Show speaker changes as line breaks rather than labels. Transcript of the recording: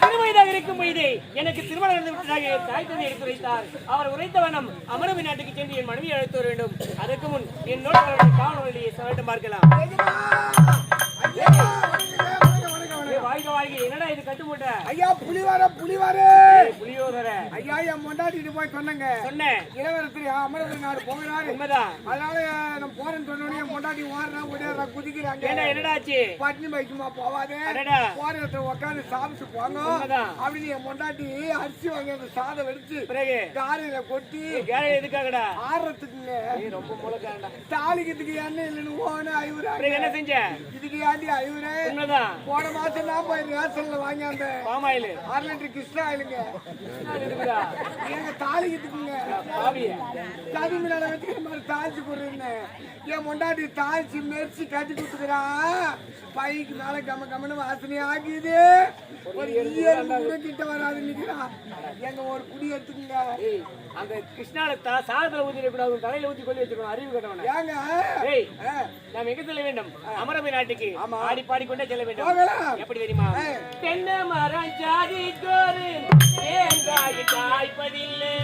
சிறுவயதாக இருக்கும் எனக்கு திருமணம் நடந்து விட்டதாக என் தாய் தந்தை எடுத்துரைத்தார் அவர் உரைத்த வண்ணம் அமரவி நாட்டுக்கு சென்று என் மனைவியை அழைத்து வர வேண்டும். அதற்கு முன் என்னோட காவல் வழியை பார்க்கலாம். இது கட்டுமூட்டை
ஐயா புலிவார புலிவார.
ஏய், புலியோதர.
ஐயா என் பொண்டாட்டிட்டு போய் சொன்னங்க.
சொன்னேன்
இளவரசர் அமரவர் நாடு போகிறாரு.
உண்மைதான்
அதனால நான் போறேன்னு சொன்னோடனே என் பொண்டாட்டி ஓடுறா ஓடிடுறா குதிக்கிறாங்க. பட்டினி பைக்குமா போவாதே. போற இடத்துல உட்காந்து சாப்பிட்டு போங்க.
உண்மைதான்.
அப்படின்னு என் பொண்டாட்டி அரிசி வாங்கி அந்த சாதம் வெடிச்சு
பிறகு?
காரையில கொட்டி
கேரள எதுக்காகடா?
ஆடுறதுக்குங்க
ரொம்ப முழக்காண்டா
தாலிக்கிறதுக்கு எண்ணெய் இல்லைன்னு ஓன ஐவரா
என்ன செஞ்ச?
இதுக்கு ஏண்டி ஐவரே? போன மாசம் நான் போய் ரேஷன்ல வாங்கி அந்த
பாமாயில்.
அரை லிட்டர் கிருஷ்ணா ஆயிலுங்க எங்க தாலிக்கிறதுக்குங்க
பாவிய
கதி மேல வச்சுக்கிற மாதிரி தாழ்ச்சி போடுறேன்னு. என் முண்டாட்டி தாழ்ச்சி மெரிச்சு கட்டி கொடுத்துக்கிறா. பைக்கு மேல கம கமனு வாசனை ஆகிது ஒரு கூட கிட்ட வராது நிக்கிறான் எங்க ஒரு குடி எடுத்துக்குங்க.
அந்த கிருஷ்ணால சாதத்துல ஊத்தி கூடாது உன் தலையில ஊத்தி கொள்ளி வச்சுக்கணும் அறிவு கட்டவன.
ஏங்க?
நாம் எங்க செல்ல வேண்டும்? அமரபி நாட்டுக்கு ஆடி பாடிக்கொண்டே செல்ல வேண்டும். எப்படி தெரியுமா. தென்னை மரம் ஜாதி கோரு தேங்காய் காய்ப்பதில்லை